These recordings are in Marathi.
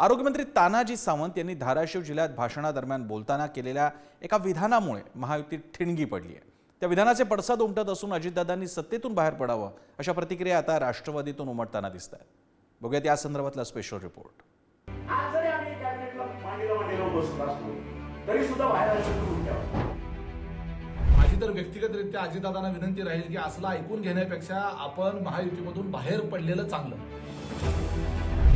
आरोग्यमंत्री तानाजी सावंत यांनी धाराशिव जिल्ह्यात भाषणादरम्यान बोलताना केलेल्या एका विधानामुळे महायुतीत ठिणगी पडली आहे. त्या विधानाचे पडसाद उमटत असून अजितदादांनी सत्तेतून बाहेर पडावं अशा प्रतिक्रिया आता राष्ट्रवादीतून उमटताना दिसत आहेत बघूयात या संदर्भातला स्पेशल रिपोर्ट आज जरी आम्ही कॅबिनेटला मांडीला मांडीला बसलो असलो तरी सुद्धा बाहेर आल्याचं उलट्या माझी तर व्यक्तिगतरित्या अजितदादांना विनंती राहील की असलं ऐकून घेण्यापेक्षा आपण महायुतीमधून बाहेर पडलेलं चांगलं.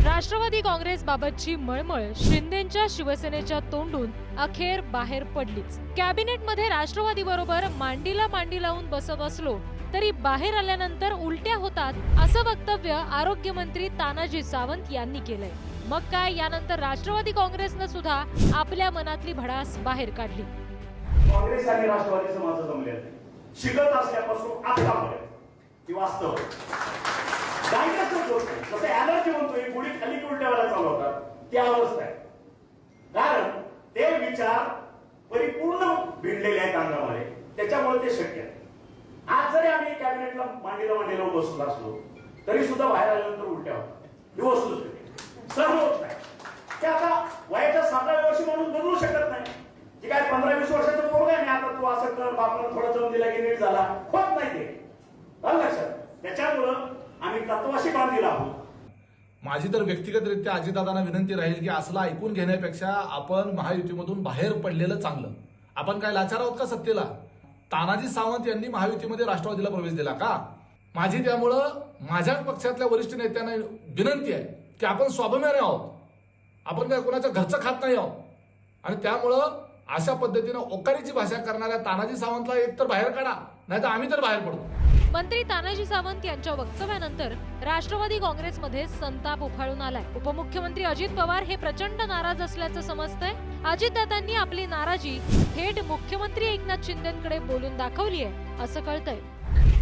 राष्ट्रवादी काँग्रेसबाबतची मळमळ शिंदेच्या शिवसेनेच्या तोंडून अखेर बाहेर पडलीच. कॅबिनेटमध्ये राष्ट्रवादी बरोबर मांडीला मांडी लावून बसत असलो तरी बाहेर आल्यानंतर उलट्या होतात असं वक्तव्य आरोग्यमंत्री तानाजी सावंत यांनी केलंय. मग काय यानंतर राष्ट्रवादी काँग्रेसनं सुद्धा आपल्या मनातली भडास बाहेर काढली. काँग्रेस आणि राष्ट्रवादी समाज जमले शिकत असल्यापासून आता वास्तव जायचं गोष्ट आहे. जसं ऍलर्जी म्हणतोय गुढी खाली की चालू होतात ती अवस्था आहे. कारण ते विचार परिपूर्ण भिडलेले आहेत अंगामध्ये. त्याच्यामुळे ते शक्य आहे. आज जरी आम्ही कॅबिनेटला मांडीला मांडीला बसलो असलो तरी सुद्धा बाहेर आल्यानंतर उलट्या होतात ही वस्तू सर्व होत नाही. ते आता वयाच्या सातव्या वर्षी म्हणून बदलू शकत नाही. की काय पंधरा वीस वर्षाचा पोरग आहे आता तू असं कर बापाला थोडा जम दिला की नीट झाला होत नाही ते. लक्षात. त्याच्यामुळं आम्ही तत्वाशी बांधील आहोत. माझी तर व्यक्तिगतरित्या अजितदादांना विनंती राहील की असला ऐकून घेण्यापेक्षा आपण महायुतीमधून बाहेर पडलेलं चांगलं. आपण काय लाचार आहोत का सत्तेला? तानाजी सावंत यांनी महायुतीमध्ये राष्ट्रवादीला प्रवेश दिला का? माझी त्यामुळं माझ्या पक्षातल्या वरिष्ठ नेत्यांना विनंती आहे की आपण स्वाभिमानी आहोत. आपण काय कोणाच्या घरचं खात नाही आहोत. आणि त्यामुळं अशा पद्धतीनं ओकारीची भाषा करणाऱ्या तानाजी सावंतला एक तर बाहेर काढा नाही तर आम्ही तर बाहेर पडतो. मंत्री तानाजी सावंत यांच्या वक्तव्यानंतर राष्ट्रवादी काँग्रेसमध्ये संताप उफाळून आलाय. उपमुख्यमंत्री अजित पवार हे प्रचंड नाराज असल्याचं समजतंय. अजितदादांनी आपली नाराजी थेट मुख्यमंत्री एकनाथ शिंदेकडे बोलून दाखवली आहे असं कळतंय.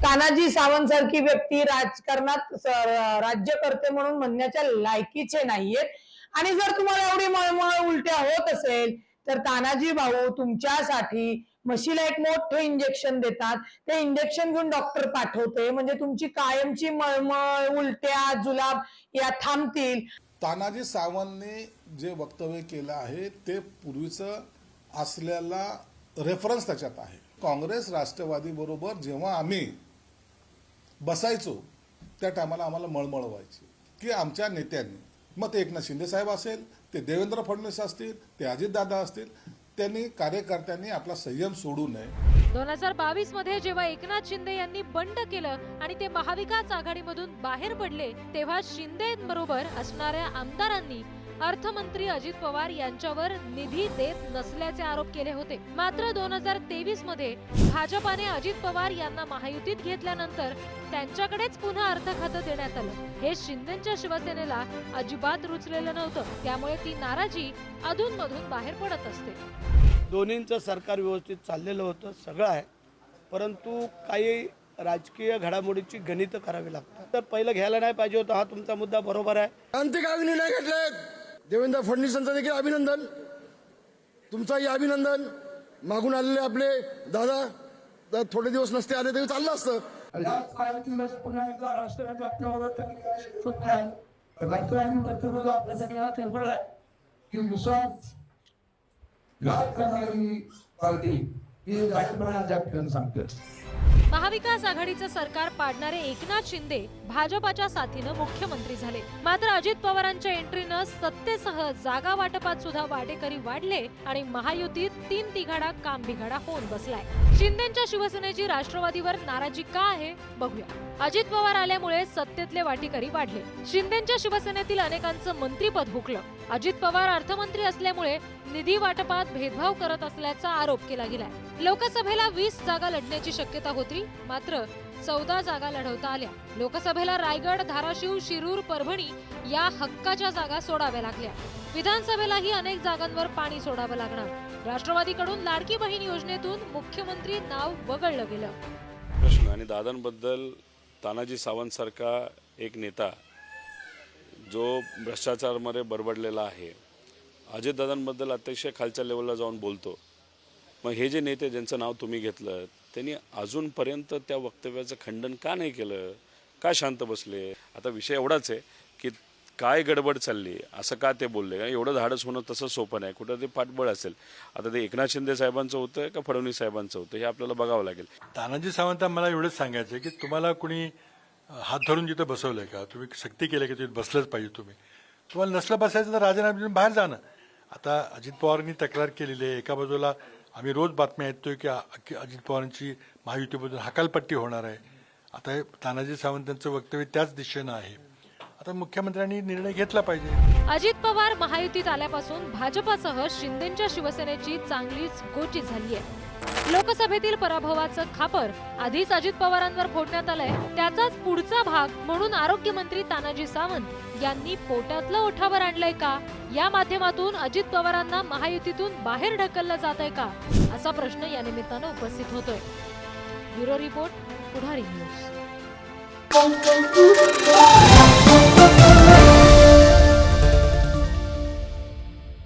तानाजी सावंत सारखी व्यक्ती राजकारणात राज्यकर्ते म्हणून म्हणण्याच्या लायकीचे नाहीयेत. आणि जर तुम्हाला एवढी मळमळ उलट्या होत असेल तर तानाजी भाऊ तुमच्यासाठी म्हशीला एक मोठं इंजेक्शन देतात. ते इंजेक्शन घेऊन डॉक्टर पाठवते. म्हणजे तुमची कायमची मळमळ उलट्या जुलाब या थांबतील. तानाजी सावंतने जे वक्तव्य केलं आहे ते पूर्वीचं असलेला रेफरन्स त्याच्यात आहे. काँग्रेस राष्ट्रवादी बरोबर जेव्हा आम्ही बसायचो त्या टायमाला आम्हाला मळमळ व्हायची. की आमच्या नेत्यांनी मग ते एकनाथ शिंदे साहेब असेल ते देवेंद्र फडणवीस असतील ते अजितदादा असतील त्यांनी कार्यकर्त्यांनी आपला संयम सोडू नये. दोन हजार बावीसमध्ये जेव्हा एकनाथ शिंदे यांनी बंड केलं आणि ते महाविकास आघाडीमधून बाहेर पडले तेव्हा शिंदेबरोबर असणाऱ्या आमदारांनी अर्थमंत्री अजित पवार यांच्यावर निधी देत नसल्याचे आरोप केले होते. मात्र दोन हजार तेवीसमध्ये भाजपाने अजित पवार यांना महायुतीत घेतल्यानंतर त्यांच्याकडेच पुन्हा अर्थ खातं देण्यात आलं. हे शिंदेच्या शिवसेनेला अजिबात रुचलेलं नव्हतं. त्यामुळे ती नाराजी अधूनमधून बाहेर पडत असते. दोन्हींचं सरकार व्यवस्थित चाललेलं होतं सगळं आहे. परंतु काही राजकीय घडामोडीची गणितं करावी लागतात. तर पहिलं घ्यायला नाही पाहिजे होतं हा तुमचा मुद्दा बरोबर आहे. क्रांतिकारी निर्णय घेतले देवेंद्र फडणवीसांचं देखील अभिनंदन. तुमचंही अभिनंदन. मागून आलेले आपले दादा थोडे दिवस नसते आले तरी चाललं असतं. सांगतो महाविकास आघाडीचं सरकार पाडणारे एकनाथ शिंदे भाजपाच्या साथीनं मुख्यमंत्री झाले. मात्र अजित पवारांच्या एंट्रीनं सत्तेसह जागा वाटपात सुद्धा वाटेकरी वाढले आणि महायुतीत तीन तिघाडा काम बिघाडा होऊन बसलाय. शिंदेच्या शिवसेनेची राष्ट्रवादीवर नाराजी का आहे बघूया. अजित पवार आल्यामुळे सत्तेतले वाटेकरी वाढले. शिंदेच्या शिवसेनेतील अनेकांचं मंत्रीपद हुकलं. अजित पवार अर्थमंत्री असल्यामुळे निधी वाटपात भेदभाव करत असल्याचा आरोप केला गेलाय. लोकसभेला वीस जागा लढण्याची शक्यता होती मात्र चौदा जागा लढवता आल्या. लोकसभेला रायगड धाराशिव शिरूर परभणी या हक्काच्या जागा सोडाव्या लागल्या. विधानसभेलाही अनेक जागांवर पाणी सोडावं लागणार. राष्ट्रवादीकडून लाडकी बहीण योजनेतून मुख्यमंत्री नाव वगळलं गेलं. प्रश्न. आणि दादांबद्दल तानाजी सावंत सारखा एक नेता जो भ्रष्टाचारमध्ये बरबडलेला आहे अजितदादांबद्दल अतिशय खालच्या लेवलला जाऊन बोलतो. मग हे जे नेते ज्यांचं नाव तुम्ही घेतलं त्यांनी अजूनपर्यंत त्या वक्तव्याचं खंडन का नाही केलं? का शांत बसले? आता विषय एवढाच आहे की काय गडबड चालली असं का ते बोलले? कारण एवढं धाडस होणं तसं सोपं नाही कुठं ते पाठबळ असेल. आता ते एकनाथ शिंदे साहेबांचं होतं का फडणवीस साहेबांचं होतं हे आपल्याला बघावं लागेल. तानाजी सावंत मला एवढंच सांगायचं आहे की तुम्हाला कुणी हात धरून जिथं बसवलंय का? तुम्ही सक्ती केली की तिथे बसलंच पाहिजे तुम्ही. तुम्हाला नसलं बसायचं तर राजीनामा देऊन बाहेर जाणं आता अजित पवारांनी तक्रार केलेली आहे. एका बाजूला आम्ही रोज बातम्या ऐकतोय की अजित पवारांची महायुतीमधून हकालपट्टी होणार आहे. आता तानाजी सावंत यांचं वक्तव्य त्याच दिशेनं आहे. आता मुख्यमंत्र्यांनी निर्णय घेतला पाहिजे. अजित पवार महायुतीत आल्यापासून भाजपासह शिंदेच्या शिवसेनेची चांगलीच गोची झाली आहे. लोकसभेतील पराभवाचं खापर आधीच अजित पवारांवर फोडण्यात आलंय. त्याचाच पुढचा भाग म्हणून आरोग्यमंत्री तानाजी सावंत यांनी पोटातलं ओठावर आणलंय का? या माध्यमातून अजित पवारांना महायुतीतून बाहेर ढकललं जात आहे का? असा प्रश्न या निमित्तानं उपस्थित होतोय. Bureau report Pudhari news.